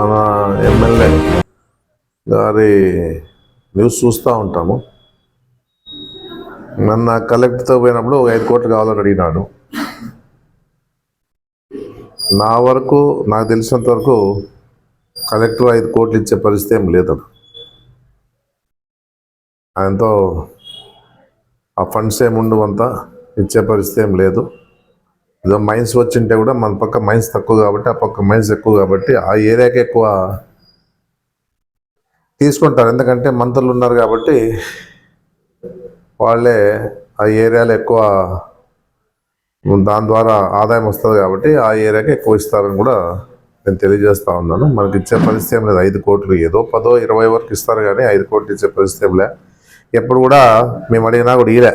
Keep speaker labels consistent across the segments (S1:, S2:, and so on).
S1: మన ఎమ్మెల్యే గారి న్యూస్ చూస్తూ ఉంటాము. నన్ను కలెక్టర్తో పోయినప్పుడు ఒక ఐదు కోట్లు కావాలని అడిగినాడు. నా వరకు నాకు తెలిసినంత వరకు కలెక్టర్ ఐదు కోట్లు ఇచ్చే పరిస్థితి ఏం లేదు ఆయనతో ఆ ఫండ్స్ ఏముండవంతా ఇచ్చే పరిస్థితి ఏం లేదు. ఏదో మైన్స్ వచ్చింటే కూడా మన పక్క మైన్స్ తక్కువ కాబట్టి ఆ పక్క మైన్స్ ఎక్కువ కాబట్టి ఆ ఏరియాకి ఎక్కువ తీసుకుంటారు. ఎందుకంటే మంత్రులు ఉన్నారు కాబట్టి వాళ్ళే ఆ ఏరియాలో ఎక్కువ దాని ద్వారా ఆదాయం వస్తుంది కాబట్టి ఆ ఏరియాకి ఎక్కువ ఇస్తారని కూడా నేను తెలియజేస్తా ఉన్నాను. మనకి ఇచ్చే పరిస్థితి ఏం లేదు. ఐదు కోట్లు ఏదో పదో ఇరవై వరకు ఇస్తారు కానీ ఐదు కోట్లు ఇచ్చే పరిస్థితి ఏం లే. ఎప్పుడు కూడా మేము అడిగినా కూడా ఇలే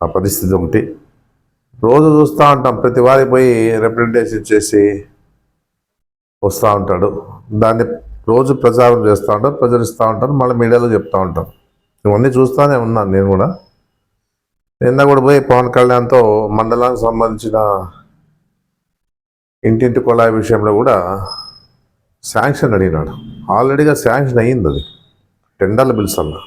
S1: ఆ పరిస్థితి ఒకటి. రోజు చూస్తూ ఉంటాం. ప్రతి వారి పోయి రిప్రజెంటేషన్ చేసి వస్తూ ఉంటాడు. దాన్ని రోజు ప్రచారం చేస్తూ ఉంటారు ప్రచరిస్తూ ఉంటారు మళ్ళీ మీడియాలో చెప్తూ ఉంటారు ఇవన్నీ చూస్తూనే ఉన్నాను నేను కూడా. నిన్న కూడా పోయి పవన్ కళ్యాణ్తో మండలానికి సంబంధించిన ఇంటింటి కుళాయి విషయంలో కూడా శాంక్షన్ అడిగినాడు. ఆల్రెడీగా శాంక్షన్ అయ్యింది అది. టెండర్ల బిల్స్ అన్నా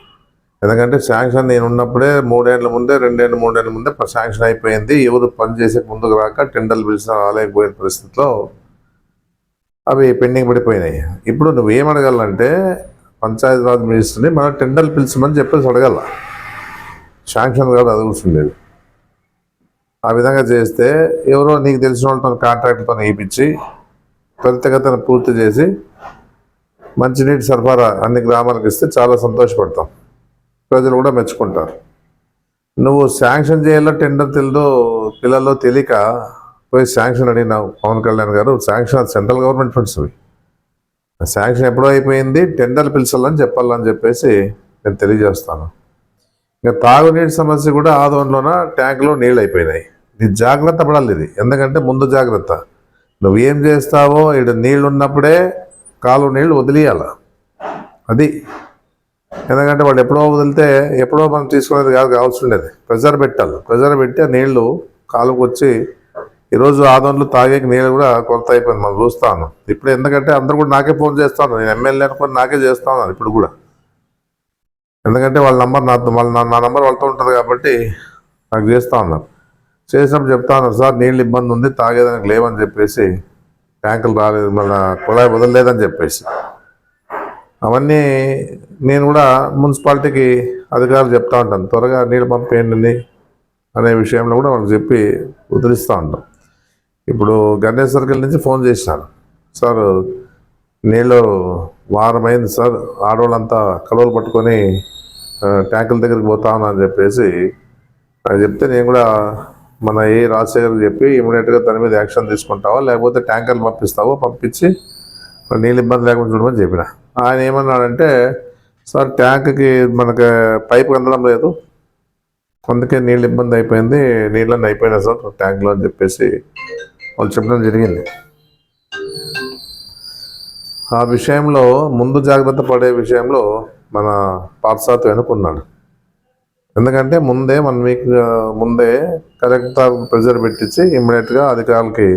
S1: ఎందుకంటే శాంక్షన్ నేను ఉన్నప్పుడే మూడేళ్ళ ముందే రెండేళ్ళ మూడేళ్ళ ముందే శాంక్షన్ అయిపోయింది. ఎవరు పని చేసే ముందుకు రాక టెండర్లు పిలిచిన రాలేకపోయిన పరిస్థితిలో అవి పెండింగ్ పడిపోయినాయి. ఇప్పుడు నువ్వేం అడగాలంటే పంచాయతీరాజ్ మినిస్టర్ని మన టెండర్లు పిలిచమని చెప్పేసి అడగాల. శాంక్షన్ కాదు అడుగుతుండేది ఆ విధంగా చేస్తే ఎవరో నీకు తెలిసిన వాళ్ళతో కాంట్రాక్ట్తో వేయించి త్వరితగతను పూర్తి చేసి మంచినీటి సరఫరా అన్ని గ్రామాలకు ఇస్తే చాలా సంతోషపడతాం. ప్రజలు కూడా మెచ్చుకుంటారు. నువ్వు శాంక్షన్ చేయాలో టెండర్ తెలియదో పిల్లల్లో తెలియక పోయి శాంక్షన్ అడిగినావు పవన్ కళ్యాణ్ గారు శాంక్షన్ సెంట్రల్ గవర్నమెంట్ ఫండ్స్ అవి. శాంక్షన్ ఎప్పుడో అయిపోయింది టెండర్ పిలిచాలని చెప్పాలని చెప్పేసి నేను తెలియజేస్తాను. ఇంకా తాగునీటి సమస్య కూడా ఆదోన్లోన ట్యాంకులో నీళ్ళు అయిపోయినాయి. ఇది జాగ్రత్త పడాలి ఇది. ఎందుకంటే ముందు జాగ్రత్త. నువ్వు ఏం చేస్తావో ఇక్కడ నీళ్ళు ఉన్నప్పుడే కాలువ నీళ్ళు వదిలేయాల. అది ఎందుకంటే వాళ్ళు ఎప్పుడో వదిలితే ఎప్పుడో మనం తీసుకునేది కాదు కావాల్సి ఉండేది ప్రెజర్ పెట్టాలి. ప్రెజర్ పెట్టి ఆ నీళ్ళు కాలుకు వచ్చి ఈరోజు ఆదోన్లు తాగేకి నీళ్ళు కూడా కొరత అయిపోయింది. మనం చూస్తాను. ఇప్పుడు ఎందుకంటే అందరు కూడా నాకే ఫోన్ చేస్తాను నేను ఎమ్మెల్యే అనుకుని నాకే చేస్తాను ఇప్పుడు కూడా. ఎందుకంటే వాళ్ళ నంబర్ నా వాళ్ళ నా- నా నంబర్ వాళ్ళతో ఉంటుంది కాబట్టి నాకు చేస్తా ఉన్నారు. చేసినప్పుడు చెప్తా ఉన్నారు సార్ నీళ్ళు ఇబ్బంది ఉంది తాగేదానికి లేవని చెప్పేసి ట్యాంకులు రాలేదు మన కుళాయి వదలలేదని చెప్పేసి. అవన్నీ నేను కూడా మున్సిపాలిటీకి అధికారులు చెప్తా ఉంటాను. త్వరగా నీళ్ళు పంపేయండి అనే విషయంలో కూడా వాళ్ళకి చెప్పి వదిలిస్తూ ఉంటాం. ఇప్పుడు గణేష్ సర్కిల్ నుంచి ఫోన్ చేసినాను సార్ నీళ్ళు వారమైంది సార్. ఆడవాళ్ళంతా కలువలు పట్టుకొని ట్యాంకుల దగ్గరికి పోతా ఉన్నా అని చెప్పేసి అది చెప్తే నేను కూడా మన ఏ రాజశేఖర్ చెప్పి ఇమీడియట్గా దాని మీద యాక్షన్ తీసుకుంటావా లేకపోతే ట్యాంకర్లు పంపిస్తావో పంపించి నీళ్ళు ఇబ్బంది లేకుండా చూడమని చెప్పిన. ఆయన ఏమన్నాడంటే సార్ ట్యాంక్కి మనకి పైప్ అందడం లేదు. కొందకే నీళ్ళు ఇబ్బంది అయిపోయింది. నీళ్ళని అయిపోయినాయి సార్ ట్యాంక్లో అని చెప్పేసి వాళ్ళు చెప్పడం జరిగింది. ఆ విషయంలో ముందు జాగ్రత్త పడే విషయంలో మన పాఠశాత వెనుకున్నాడు. ఎందుకంటే ముందే వన్ వీక్ ముందే కలెక్టర్ ప్రెజర్ పెట్టించి ఇమ్మీడియట్గా అధికారులకి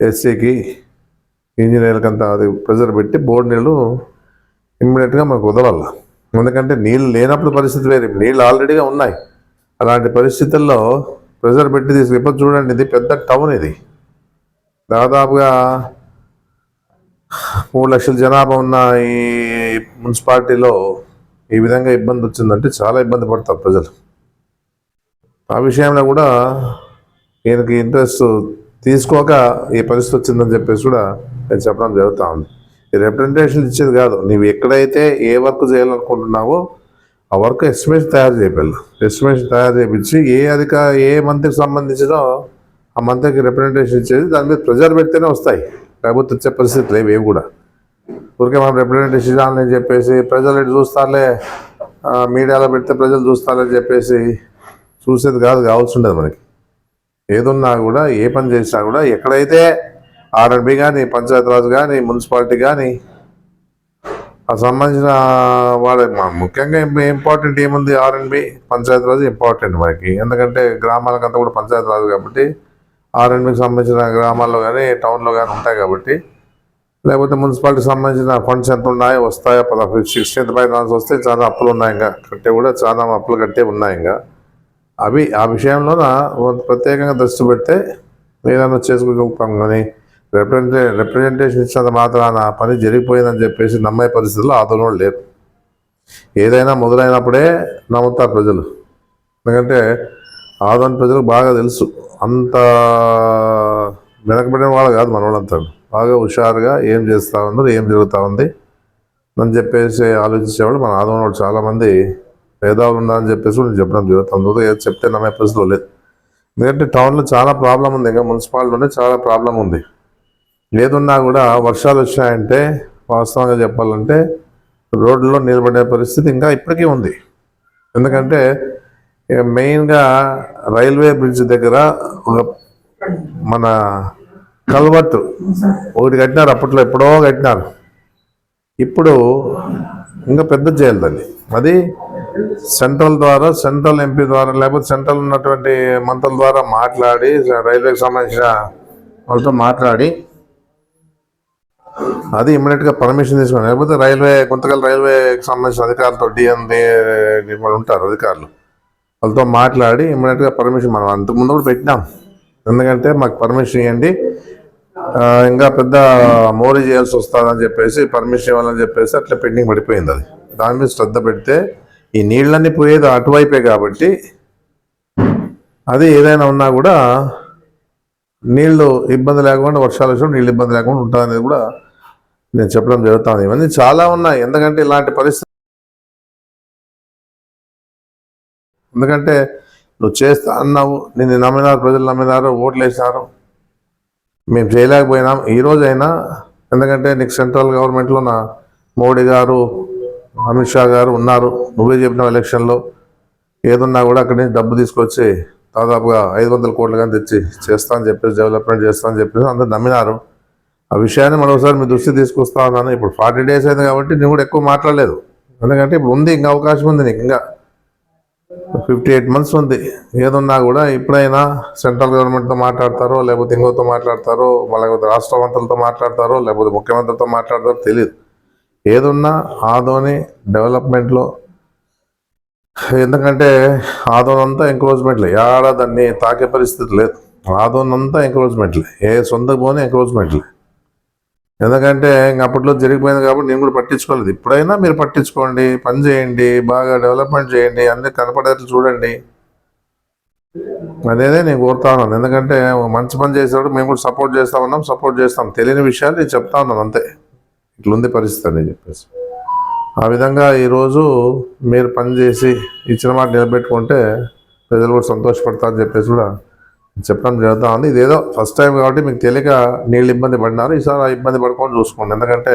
S1: ఎస్సీకి ఇంజనీర్లకి అంతా అది ప్రెజర్ పెట్టి బోర్డు నీళ్ళు ఇమ్మీడియట్గా మనకు వదలాల. ఎందుకంటే నీళ్ళు లేనప్పుడు పరిస్థితి వేరే. నీళ్ళు ఆల్రెడీగా ఉన్నాయి. అలాంటి పరిస్థితుల్లో ప్రెజర్ పెట్టి తీసుకు ఇప్పుడు చూడండి. ఇది పెద్ద టౌన్ ఇది. దాదాపుగా మూడు లక్షల జనాభా ఉన్న ఈ మున్సిపాలిటీలో ఈ విధంగా ఇబ్బంది వచ్చిందంటే చాలా ఇబ్బంది పడతారు ప్రజలు. ఆ విషయంలో కూడా ఈయనకి ఇంట్రెస్ట్ తీసుకోక ఈ పరిస్థితి వచ్చిందని చెప్పేసి కూడా నేను చెప్పడం జరుగుతూ ఉంది. రిప్రజెంటేషన్ ఇచ్చేది కాదు. నువ్వు ఎక్కడైతే ఏ వర్క్ చేయాలనుకుంటున్నావో ఆ వర్క్ ఎస్టిమేషన్ తయారు చేయాలి ఎస్టిమేషన్ తయారు చేయించి ఏ అధిక ఏ మంత్రికి సంబంధించినో ఆ మంత్రికి రిప్రజెంటేషన్ ఇచ్చేది దాని మీద ప్రెజర్ పెడితేనే వస్తాయి. లేకపోతే వచ్చే పరిస్థితి లేవు ఏవి కూడా. ఊరికే మనం రిప్రజెంటేషన్ ఇవ్వాలని చెప్పేసి ప్రజలు ఇటు చూస్తారులే మీడియాలో పెడితే ప్రజలు చూస్తారని చెప్పేసి చూసేది కాదు కావాల్సి ఉండదు మనకి. ఏదున్నా కూడా ఏ పని చేసినా కూడా ఎక్కడైతే ఆర్ఎండ్బి కానీ పంచాయతీరాజ్ కానీ మున్సిపాలిటీ కానీ ఆ సంబంధించిన వాళ్ళ ముఖ్యంగా ఇంపార్టెంట్ ఏముంది ఆర్ఎండ్బి పంచాయతీరాజ్ ఇంపార్టెంట్ మనకి. ఎందుకంటే గ్రామాలకంతా కూడా పంచాయతీరాజ్ కాబట్టి ఆర్ఎండ్బికి సంబంధించిన గ్రామాల్లో కానీ టౌన్లో కానీ ఉంటాయి కాబట్టి లేకపోతే మున్సిపాలిటీకి సంబంధించిన ఫండ్స్ ఎంత ఉన్నాయో వస్తాయో పదహారు సిక్స్టీన్త్ ఫైనాన్స్ వస్తే చాలా అప్పులు ఉన్నాయి ఇంకా. కట్టే కూడా చాలా అప్పులు కట్టే ఉన్నాయి ఇంకా. అవి ఆ విషయంలోన ప్రత్యేకంగా దృష్టి పెడితే ఏదైనా చేసుకోగలుగుతాం కానీ రిప్రజెంటే రిప్రజెంటేషన్ ఇచ్చినంత మాత్రాన పని జరిగిపోయిందని చెప్పేసి నమ్మే పరిస్థితుల్లో ఆందోళన లేరు. ఏదైనా మొదలైనప్పుడే నమ్ముతారు ప్రజలు. ఎందుకంటే ఆదోని ప్రజలకు బాగా తెలుసు. అంత వెనకబడిన వాళ్ళు కాదు మన వాళ్ళంతా బాగా హుషారుగా ఏం చేస్తూ ఉన్నారు ఏం జరుగుతూ ఉంది అని చెప్పేసి ఆలోచించేవాళ్ళు మన ఆదోని వాళ్ళు చాలామంది పేదవాళ్ళు ఉన్నారని చెప్పేసి నేను చెప్పడం జరుగుతుంది. ఏదో చెప్తే నమ్మే పరిస్థితులు లేదు. ఎందుకంటే టౌన్లో చాలా ప్రాబ్లం ఉంది. ఇంకా మున్సిపాలిటీలోనే చాలా ప్రాబ్లం ఉంది. లేదున్నా కూడా వర్షాలు వచ్చాయంటే వాస్తవంగా చెప్పాలంటే రోడ్లో నిలబడే పరిస్థితి ఇంకా ఇప్పటికీ ఉంది. ఎందుకంటే ఇక మెయిన్గా రైల్వే బ్రిడ్జ్ దగ్గర ఒక మన కల్వర్ట్ ఒకటి కట్టినారు అప్పట్లో ఎప్పుడో కట్టినారు. ఇప్పుడు ఇంకా పెద్ద చేయాలి దాన్ని. అది సెంట్రల్ ద్వారా సెంట్రల్ ఎంపీ ద్వారా లేకపోతే సెంట్రల్ ఉన్నటువంటి మంత్రుల ద్వారా మాట్లాడి రైల్వేకి సంబంధించిన వాళ్ళతో మాట్లాడి అది ఇమ్మీడియట్గా పర్మిషన్ తీసుకుని లేకపోతే రైల్వే కొంతకాలం రైల్వేకి సంబంధించిన అధికారులతో డిఎండి వాళ్ళు ఉంటారు అధికారులు. వాళ్ళతో మాట్లాడి ఇమ్మీడియట్గా పర్మిషన్ మనం అంతకుముందు కూడా పెట్టినాం. ఎందుకంటే మాకు పర్మిషన్ ఇవ్వండి ఇంకా పెద్ద మోరీ చేయాల్సి వస్తుందని చెప్పేసి పర్మిషన్ ఇవ్వాలని చెప్పేసి అట్లా పెండింగ్ పడిపోయింది అది. దాని మీద శ్రద్ధ పెడితే ఈ నీళ్ళన్నీ పోయేది అటువైపే కాబట్టి అది ఏదైనా ఉన్నా కూడా నీళ్ళు ఇబ్బంది లేకుండా వర్షాలు వచ్చినప్పుడు నీళ్ళు ఇబ్బంది లేకుండా ఉంటుంది కూడా నేను చెప్పడం జరుగుతుంది. ఇవన్నీ చాలా ఉన్నాయి. ఎందుకంటే ఇలాంటి పరిస్థితి ఎందుకంటే నువ్వు చేస్తా అన్నావు నిన్ను నమ్మినారు ప్రజలు నమ్మినారు ఓట్లు వేసినారు. మేము చేయలేకపోయినాం. ఈ రోజైనా ఎందుకంటే నీకు సెంట్రల్ గవర్నమెంట్లో నా మోడీ గారు అమిత్ షా గారు ఉన్నారు. నువ్వే చెప్పిన ఎలక్షన్లో. ఏదున్నా కూడా అక్కడి నుంచి డబ్బు తీసుకొచ్చి దాదాపుగా ఐదు వందల కోట్లు కానీ తెచ్చి చేస్తా అని చెప్పేసి డెవలప్మెంట్ చేస్తా అని చెప్పేసి అందరు నమ్మినారు. ఆ విషయాన్ని మరోసారి మీ దృష్టి తీసుకొస్తా ఉన్నాను ఇప్పుడు ఫార్టీ డేస్ అయింది కాబట్టి నేను కూడా ఎక్కువ మాట్లాడలేదు. ఎందుకంటే ఇప్పుడు ఉంది ఇంకా అవకాశం ఉంది నీకు ఇంకా ఫిఫ్టీ ఎయిట్ మంత్స్ ఉంది. ఏదున్నా కూడా ఇప్పుడైనా సెంట్రల్ గవర్నమెంట్తో మాట్లాడతారో లేకపోతే ఇంకోతో మాట్లాడతారో లేకపోతే రాష్ట్ర మంత్రులతో మాట్లాడతారో లేకపోతే ముఖ్యమంత్రితో మాట్లాడతారో తెలియదు ఏదున్నా ఆదోని డెవలప్మెంట్లో ఎందుకంటే ఆదోనంతా ఎంక్రోచ్మెంట్లే ఏడా దాన్ని తాకే పరిస్థితి లేదు. ఆదోనంతా ఎంక్రోచ్మెంట్లే ఏ సొంత పోనీ ఎంక్రోచ్మెంట్లే ఎందుకంటే అప్పట్లో జరిగిపోయింది కాబట్టి నేను కూడా పట్టించుకోలేదు. ఇప్పుడైనా మీరు పట్టించుకోండి. పని చేయండి. బాగా డెవలప్మెంట్ చేయండి. అన్ని కనపడేట్లు చూడండి. అదేదే నేను కోరుతా ఉన్నాను. ఎందుకంటే మంచి పని చేసేవాడు మేము కూడా సపోర్ట్ చేస్తా ఉన్నాం. సపోర్ట్ చేస్తాం. తెలియని విషయాలు నేను చెప్తా ఉన్నాను. అంతే. ఇట్లుంది పరిస్థితి అని చెప్పేసి. ఆ విధంగా ఈరోజు మీరు పని చేసి ఇచ్చిన మాట నిలబెట్టుకుంటే ప్రజలు కూడా సంతోషపడతారని చెప్పేసి కూడా చెప్పడం జరుగుతూ ఉంది ఇదేదో ఫస్ట్ టైం కాబట్టి మీకు తెలియక నీళ్ళు ఇబ్బంది పడినారు. ఈసారి ఆ ఇబ్బంది పడుకొని చూసుకోండి. ఎందుకంటే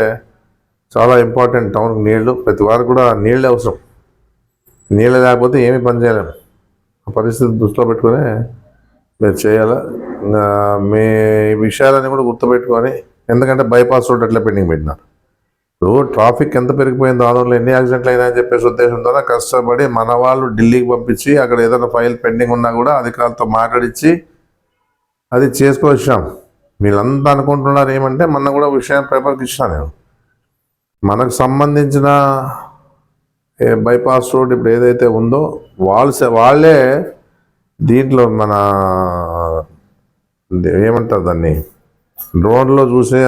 S1: చాలా ఇంపార్టెంట్ టౌన్కి నీళ్ళు ప్రతి వారికి కూడా నీళ్ళే అవసరం. నీళ్ళు లేకపోతే ఏమీ పని చేయలేము. ఆ పరిస్థితి దృష్టిలో పెట్టుకొని మీరు చేయాలా మీ విషయాలన్నీ కూడా గుర్తుపెట్టుకొని ఎందుకంటే బైపాస్ రోడ్ అట్లా పెండింగ్ పెట్టినారు. ఇప్పుడు ట్రాఫిక్ ఎంత పెరిగిపోయిందో ఆందోళనలో ఎన్ని యాక్సిడెంట్లు అయినాయని చెప్పేసి ఉద్దేశంతో కష్టపడి మన వాళ్ళు ఢిల్లీకి పంపించి అక్కడ ఏదైనా ఫైల్ పెండింగ్ ఉన్నా కూడా అధికారులతో మాట్లాడించి అది చేసుకొచ్చాం వీళ్ళంతా అనుకుంటున్నారు ఏమంటే మొన్న కూడా విషయం పేపర్కి ఇచ్చిన నేను. మనకు సంబంధించిన బైపాస్ రోడ్ ఇప్పుడు ఏదైతే ఉందో వాళ్ళు వాళ్ళే దీంట్లో మన ఏమంటారు దాన్ని? డ్రోన్లో చూసే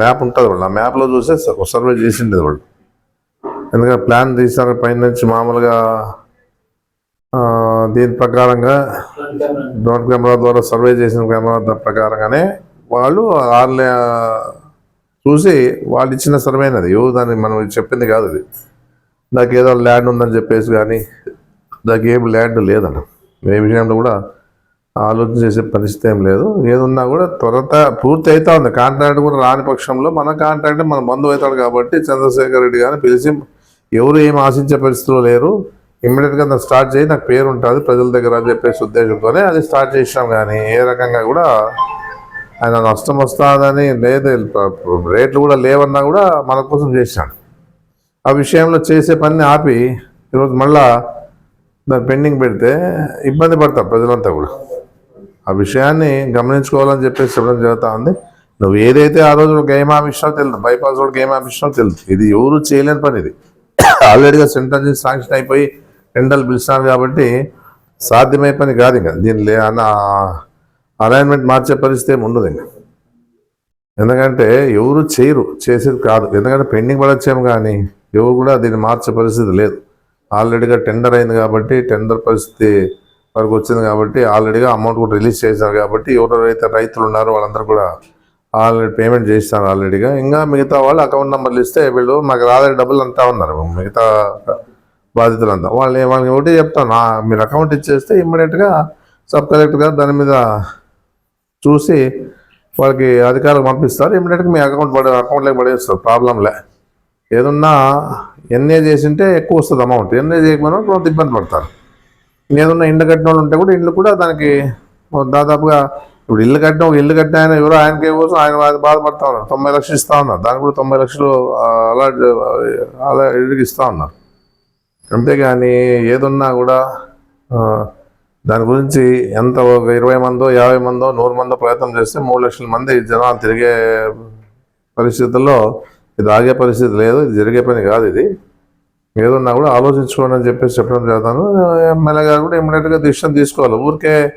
S1: మ్యాప్ ఉంటుంది వాళ్ళు. ఆ మ్యాప్లో చూసే సర్వే చేసిండేది వాళ్ళు. ఎందుకంటే ప్లాన్ తీసారు పైన నుంచి మామూలుగా దీని ప్రకారంగా డ్రోన్ కెమెరా ద్వారా సర్వే చేసిన కెమెరా ప్రకారంగానే వాళ్ళు ఆన్లైన్ చూసి వాళ్ళు ఇచ్చిన సర్వేనది అది దాన్ని మనం చెప్పింది కాదు అది నాకు ఏదో ల్యాండ్ ఉందని చెప్పేసి కానీ నాకు ఏం ల్యాండ్ లేదన్న. ఏ విషయంలో కూడా ఆలోచన చేసే పరిస్థితి ఏం లేదు. ఏదున్నా కూడా త్వరత పూర్తి అవుతా ఉంది. కాంట్రాక్ట్ కూడా రాని పక్షంలో మన కాంట్రాక్ట్ మన బంధువు అవుతాడు కాబట్టి చంద్రశేఖర్ రెడ్డి గారిని పిలిచి ఎవరు ఏం ఆశించే పరిస్థితిలో లేరు. ఇమ్మీడియట్గా దాన్ని స్టార్ట్ చేయి నాకు పేరు ఉంటుంది ప్రజల దగ్గర అని చెప్పేసి ఉద్దేశంతోనే అది స్టార్ట్ చేసినాం కానీ ఏ రకంగా కూడా ఆయన నష్టం వస్తుందని లేదు. రేట్లు కూడా లేవన్నా కూడా మన కోసం చేసినాడు ఆ విషయంలో చేసే పని ఆపి ఈరోజు మళ్ళీ దాన్ని పెండింగ్ పెడితే ఇబ్బంది పడతారు ప్రజలంతా కూడా. ఆ విషయాన్ని గమనించుకోవాలని చెప్పేసి చెప్పడం జరుగుతూ ఉంది. నువ్వు ఏదైతే ఆ రోజు గేమ్ ఆఫీస్లో తెలుదు బైపాస్ రోడ్ గేమ్ ఆఫీస్లో తెలుదు ఇది ఎవరు చేయలేని పని ఇది. ఆల్రెడీగా సెంటర్ నుంచి శాంక్షన్ అయిపోయి టెండర్లు పిలిచినారు కాబట్టి సాధ్యమై పని కాదు ఇంకా. దీని లే అన్న అలైన్మెంట్ మార్చే పరిస్థితి ఏమి ఉండదు ఇంకా. ఎందుకంటే ఎవరు చేయరు చేసేది కాదు. ఎందుకంటే పెండింగ్ పడచ్చేమో కానీ ఎవరు కూడా దీన్ని మార్చే పరిస్థితి లేదు. ఆల్రెడీగా టెండర్ అయింది కాబట్టి టెండర్ పరిస్థితి వరకు వచ్చింది కాబట్టి ఆల్రెడీగా అమౌంట్ కూడా రిలీజ్ చేశారు కాబట్టి ఎవరెవరైతే రైతులు ఉన్నారో వాళ్ళందరూ కూడా ఆల్రెడీ పేమెంట్ చేస్తారు ఆల్రెడీగా. ఇంకా మిగతా వాళ్ళు అకౌంట్ నెంబర్లు ఇస్తే వీళ్ళు మాకు రాలేదు డబ్బులు అంతా ఉన్నారు. మిగతా బాధితులంతా. వాళ్ళు వాళ్ళకి ఒకటి చెప్తాను. మీరు అకౌంట్ ఇచ్చేస్తే ఇమ్మీడియట్గా సబ్ కలెక్టర్ గారు దాని మీద చూసి వాళ్ళకి అధికారులు పంపిస్తారు. ఇమ్మీడియట్గా మీ అకౌంట్ పడే అకౌంట్లోకి పడేస్తారు. ప్రాబ్లంలే ఏదన్నా ఎన్ఏ చేసింటే ఎక్కువ వస్తుంది అమౌంట్. ఎన్ఏ చేయకపోయినా కొంత ఇబ్బంది పడతారు. ఏదన్నా ఇండ్లు కట్టిన వాళ్ళు ఉంటే కూడా ఇండ్లు కూడా దానికి దాదాపుగా ఇప్పుడు ఇల్లు కట్టిన ఒక ఇల్లు కట్టిన ఆయన ఎవరో ఆయనకే కోసం ఆయన బాధపడతా ఉన్నారు. తొంభై లక్షలు ఇస్తా ఉన్నారు. దానికి కూడా తొంభై లక్షలు అలా అలా ఇళ్ళకి ఇస్తా ఉన్నారు. అంతేగాని ఏదున్నా కూడా దాని గురించి ఎంత ఒక ఇరవై మందో యాభై మందో నూరు మందో ప్రయత్నం చేస్తే మూడు లక్షల మంది జనాలు తిరిగే పరిస్థితుల్లో ఇది ఆగే పరిస్థితి లేదు ఇది జరిగే పని కాదు ఇది. ఏదన్నా కూడా ఆలోచించుకోండి అని చెప్పేసి చెప్పడం చేస్తాను ఎమ్మెల్యే గారు కూడా ఇమ్మీడియట్గా డిసిషన్ తీసుకోవాలి. ఊరికే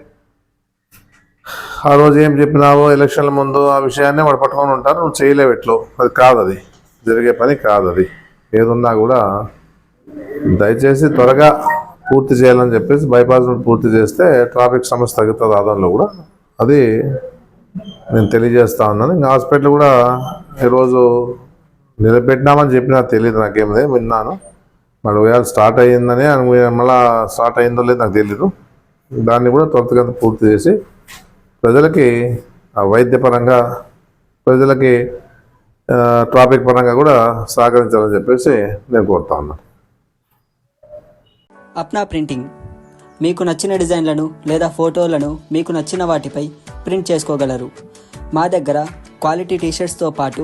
S1: ఆ రోజు ఏం చెప్పినావో ఎలక్షన్ల ముందు ఆ విషయాన్ని వాడు పట్టుకొని ఉంటారు. నువ్వు చేయలేవు ఎట్లు. అది కాదు అది. జరిగే పని కాదు అది. ఏదున్నా కూడా దయచేసి త్వరగా పూర్తి చేయాలని చెప్పేసి బైపాస్ పూర్తి చేస్తే ట్రాఫిక్ సమస్య తగ్గుతుంది ఆదంలో కూడా. అది నేను తెలియజేస్తా ఉన్నాను. ఇంకా హాస్పిటల్ కూడా ఈరోజు నిలబెట్టినామని చెప్పినా తెలియదు నాకేమిదే విన్నాను. మరి ఒకవేళ స్టార్ట్ అయ్యిందని మళ్ళీ మళ్ళా స్టార్ట్ అయిందో లేదో నాకు తెలియదు దాన్ని కూడా త్వరితగతిన పూర్తి చేసి ప్రజలకి ఆ వైద్యపరంగా ప్రజలకి ట్రాఫిక్ పరంగా కూడా సహకరించాలని చెప్పేసి నేను కోరుతా ఉన్నాను
S2: అప్నా ప్రింటింగ్. మీకు నచ్చిన డిజైన్లను లేదా ఫోటోలను మీకు నచ్చిన వాటిపై ప్రింట్ చేసుకోగలరు. మా దగ్గర క్వాలిటీ టీషర్ట్స్తో పాటు